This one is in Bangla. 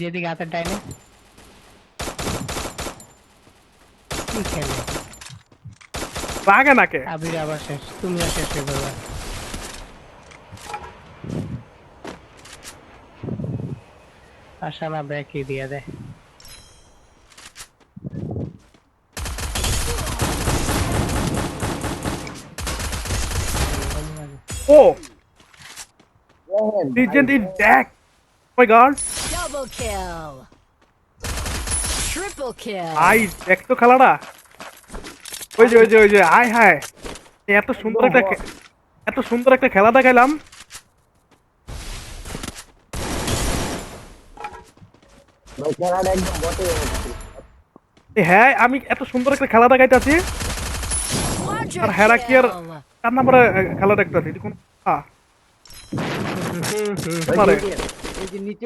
ये दिखाता टाइम ठीक है? भागे ना के? अभी आवाज़ शेष तुम या शेष हो गया आशा ना ही दिया दे। Oh! Legend is back! Oh my god. Double kill. Triple kill. আই দেখ তো খেলাটা? ওই যে ওই যে ওই যে আয় হায়। এত সুন্দর একটা এত সুন্দর একটা খেলা দেখাইলাম। হ্যাঁ আমি এত সুন্দর একটা খেলা দেখাইতেছি। আর হেরা কি আর kill. চার নম্বরে খেলা দেখতেছি? কোন ওই যে নিচে